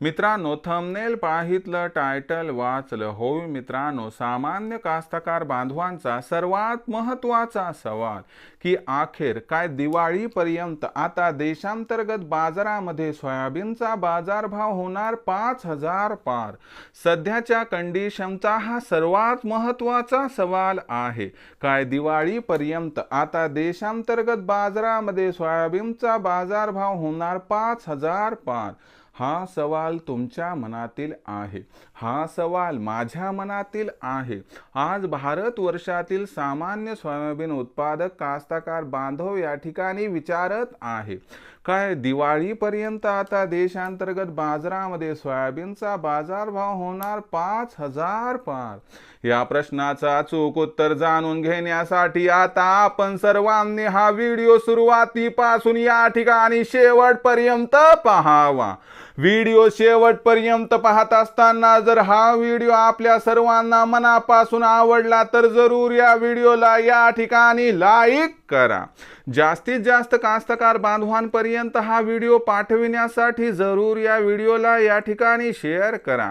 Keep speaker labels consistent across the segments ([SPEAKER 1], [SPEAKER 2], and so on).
[SPEAKER 1] मित्रांनो thumbnail पाहितलं title वाचलं. होय मित्रांनो सामान्य कास्तकार बांधवांचा सर्वात महत्त्वाचा सवाल की अखेर काय दिवाळीपर्यंत आता देशांतर्गत बाजारामध्ये सोयाबीनचा बाजारभाव होणार पाच हजार पार? सध्याच्या कंडिशनचा हा सर्वात महत्त्वाचा सवाल आहे. काय दिवाळीपर्यंत आता देशांतर्गत बाजारामध्ये सोयाबीनचा बाजारभाव होणार पाच हजार पार? हा सवाल तुमच्या मनातील आहे. हा सवाल माझ्या मनातील आहे. आज भारत वर्षातील सामान्य सोयाबीन उत्पादक कास्तकार बांधव या ठिकाणी विचारत आहे. काय दिवाळीपर्यंत आता देशांतर्गत बाजारामध्ये सोयाबीनचा बाजारभाव होणार पाच हजार पार? या प्रश्नाचा अचूक उत्तर जाणून घेण्यासाठी आता आपण सर्वांनी हा व्हिडिओ सुरुवातीपासून या ठिकाणी शेवटपर्यंत पहावा. व्हिडिओ शेवटपर्यंत पाहत असताना जर हा व्हिडिओ आपल्या सर्वांना मनापासून आवडला तर जरूर या व्हिडिओला या ठिकाणी लाईक करा. जास्तीत जास्त कास्तकार बांधवांपर्यंत हा व्हिडिओ पाठविण्यासाठी जरूर या व्हिडिओला या ठिकाणी शेअर करा.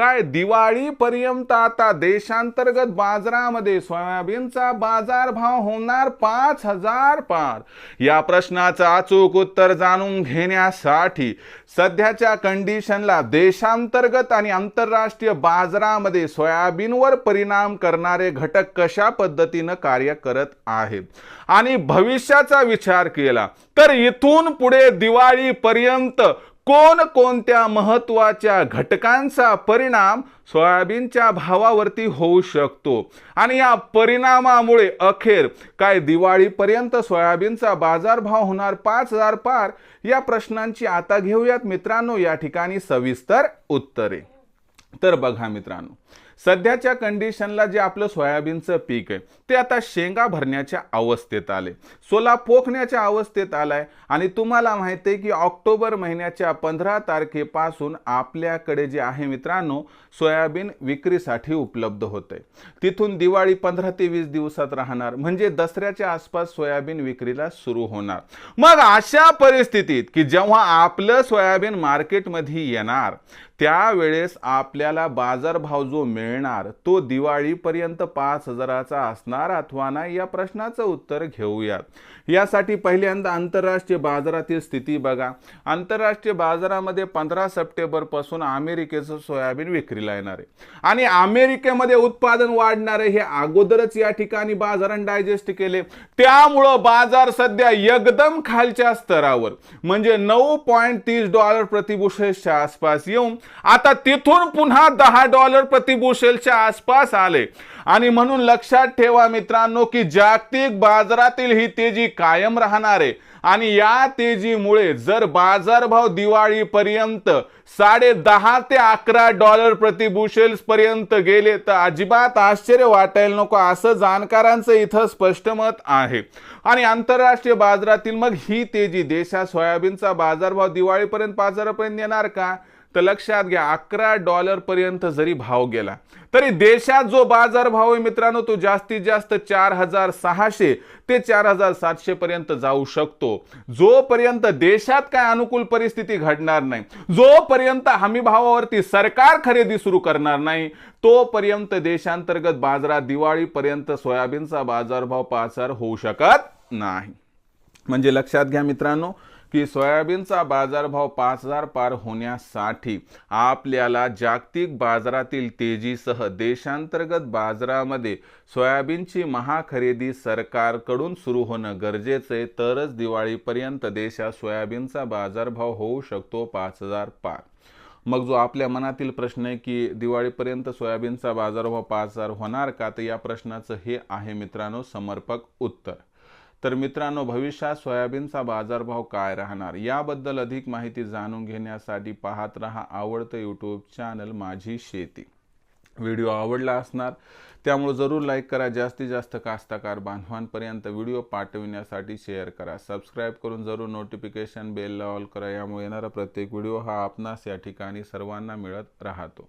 [SPEAKER 1] काय दिवाळीपर्यंत आता देशांतर्गत बाजारामध्ये सोयाबीनचा बाजारभाव होणार पाच हजार पार. या प्रश्नाचं अचूक उत्तर जाणून घेण्यासाठी सध्याच्या कंडिशनला देशांतर्गत आणि आंतरराष्ट्रीय बाजारामध्ये सोयाबीनवर परिणाम करणारे घटक कशा पद्धतीनं कार्य करत आहेत? आणि भविष्याचा विचार केला तर इथून पुढे दिवाळीपर्यंत कोण कोणत्या घटकांचा परिणाम सोयाबीनच्या भावावरती होऊ शकतो? आणि या परिणामामुळे अखेर काय दिवाळीपर्यंत सोयाबीनचा बाजारभाव होणार पाच हजार पार? या प्रश्नांची आता घेऊयात मित्रांनो. या ठिकाणी सविस्तर उत्तरे. तर बघा मित्रांनो सध्याच्या कंडिशनला जे आपलं सोयाबीनचं पीक आहे ते आता शेंगा भरण्याच्या अवस्थेत आले. सोला पोखण्याच्या अवस्थेत आलाय. आणि तुम्हाला माहिती आहे की ऑक्टोबर महिन्याच्या पंधरा तारखेपासून आपल्याकडे जे आहे मित्रांनो सोयाबीन विक्रीसाठी उपलब्ध होते तिथून दिवाळी पंधरा ते वीस दिवसात राहणार. म्हणजे दसऱ्याच्या आसपास सोयाबीन विक्रीला सुरू होणार. मग अशा परिस्थितीत की जेव्हा आपलं सोयाबीन मार्केटमध्ये येणार त्यावेळेस आपल्याला बाजारभाव जो मिळणार तो दिवाळीपर्यंत पाच हजाराचा असणार अथवा नाही या प्रश्नाचं उत्तर घेऊयात. यासाठी पहिल्यांदा आंतरराष्ट्रीय बाजारातील स्थिती बघा. आंतरराष्ट्रीय बाजारामध्ये पंधरा सप्टेंबरपासून अमेरिकेचं सोयाबीन विक्रीला येणार आहे. आणि अमेरिकेमध्ये उत्पादन वाढणार आहे हे अगोदरच या ठिकाणी बाजारात डायजेस्ट केले. त्यामुळं बाजार सध्या एकदम खालच्या स्तरावर. म्हणजे नऊ पॉईंट तीस डॉलर प्रतिबुशेलच्या आसपास येऊन आता तिथून पुन्हा दहा डॉलर प्रतिबुशेलच्या आसपास आले. आणि म्हणून लक्षात ठेवा मित्रांनो की जागतिक बाजारातील ही तेजी कायम राहणार आहे. आणि या तेजीमुळे जर बाजारभाव दिवाळीपर्यंत साडे दहा ते अकरा डॉलर प्रतिबुशेल्स पर्यंत गेले तर अजिबात आश्चर्य वाटायला नको असं जाणकारांचं इथं स्पष्ट मत आहे. आणि आंतरराष्ट्रीय बाजारातील मग ही तेजी देशात सोयाबीनचा बाजारभाव दिवाळीपर्यंत बाजारापर्यंत येणार का? तर लक्षात घ्या अकरा डॉलर पर्यंत जरी भाव गेला तरी देशात जो बाजार भाव आहे मित्रांनो तो जास्तीत जास्त चार हजार सहाशे ते चार हजार सातशे पर्यंत जाऊ शकतो. जोपर्यंत देशात काय अनुकूल परिस्थिती घडणार नाही जोपर्यंत हमी भावावरती सरकार खरेदी सुरू करणार नाही तोपर्यंत देशांतर्गत बाजारात दिवाळीपर्यंत सोयाबीनचा बाजारभाव पाच हजार होऊ शकत नाही. म्हणजे लक्षात घ्या मित्रांनो की सोयाबीनचा बाजारभाव पाच हजार पार होण्यासाठी आपल्याला जागतिक बाजारातील तेजीसह देशांतर्गत बाजारामध्ये सोयाबीनची महाखरेदी सरकारकडून सुरू होणं गरजेचं आहे. तरच दिवाळीपर्यंत देशात सोयाबीनचा बाजारभाव होऊ शकतो पाच हजार पार. मग जो आपल्या मनातील प्रश्न आहे की दिवाळीपर्यंत सोयाबीनचा बाजारभाव पाच हजार होणार का? तर या प्रश्नाचं हे आहे मित्रांनो समर्पक उत्तर. तर मित्रांनो भविष्यात सोयाबीनचा बाजारभाव काय राहणार? याबद्दल अधिक माहिती जाणून घेण्यासाठी पाहत रहा आवडतं यूट्यूब चॅनल माझी शेती. व्हिडिओ आवडला असणार त्यामुळे जरूर लाईक करा. जास्तीत जास्त कास्तकार बांधवांपर्यंत व्हिडिओ पाठविण्यासाठी शेअर करा. सबस्क्राईब करून जरूर नोटिफिकेशन बेल ऑल करा. यामुळे येणारा प्रत्येक व्हिडिओ हा आपणास या ठिकाणी सर्वांना मिळत राहतो.